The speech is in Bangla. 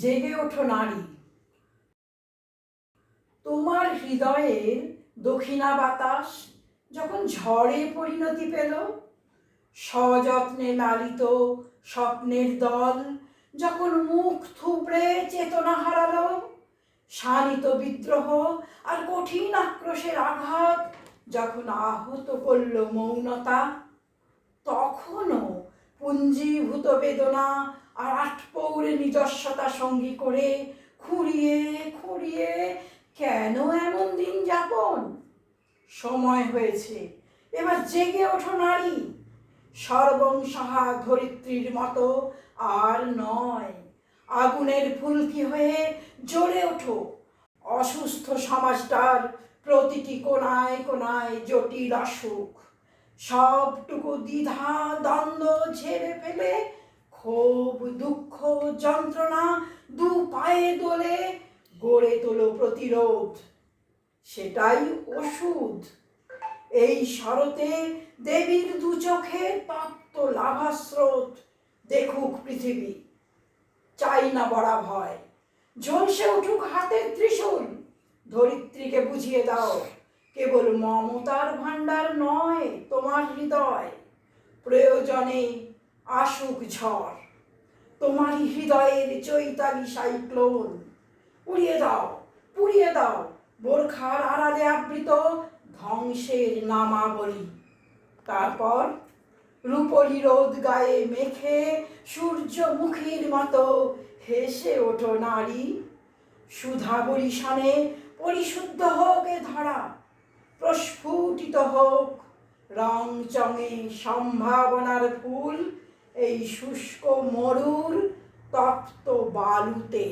জেগে ওঠো নারী। তোমার হৃদয়ের দক্ষিণা বাতাস যখন ঝড়ে পরিণতি পেল, সযত্নে লালিত স্বপ্নের দল যখন মুখ থুবড়ে চেতনা হারালো, শানিত বিদ্রোহ আর কঠিন আক্রোশের আঘাত যখন আহত করল মৌনতা, তখনও পুঞ্জীভূত বেদনা আর আটপৌরে নিজস্বতা সঙ্গী করে খুঁড়িয়ে খুঁড়িয়ে কেন এমন দিন যাপন? সময় হয়েছে, এবার জেগে ওঠো নারী। সর্বংসহা ধরিত্রীর মতো আর নয়। আগুনের ফুলকি হয়ে জ্বলে ওঠো। অসুস্থ সমাজটার প্রতিটি কোনায় কোনায় জটিল অসুখ। সবটুকু দ্বিধা দ্বন্দ্ব ঝেড়ে ফেলে ক্ষোভ দুঃখ যন্ত্রণা দু পায়ে দোলে গড়ে তোলো প্রতিরোধ। সেটাই ওষুধ। এই শরতে দেবীর দু চোখে তপ্ত লাভাস্রোত দেখুক পৃথিবী। চাই না বড়া ভয়। ঝলসে উঠুক হাতের ত্রিশূল। ধরিত্রীকে বুঝিয়ে দাও, কেবল মমতার ভাণ্ডার নয় তোমার হৃদয়। প্রয়োজনে আসুক ঝড়। তোমারই হৃদয়ের চৈতালি সাইক্লোন। উড়িয়ে দাও, পুড়িয়ে দাও, বোরখার আড়ালে আবৃত ধ্বংসের নামাবলী। তারপর রূপলি রোদ গায়ে মেখে সূর্যমুখীর মতো হেসে ওঠো নারী। সুধা বরিশানে পরিশুদ্ধ হোক এ ধরা, প্রস্ফুটিত হোক রং চঙে সম্ভাবনার ফুল। এই শুষ্ক মরুর তপ্ত বালুতে।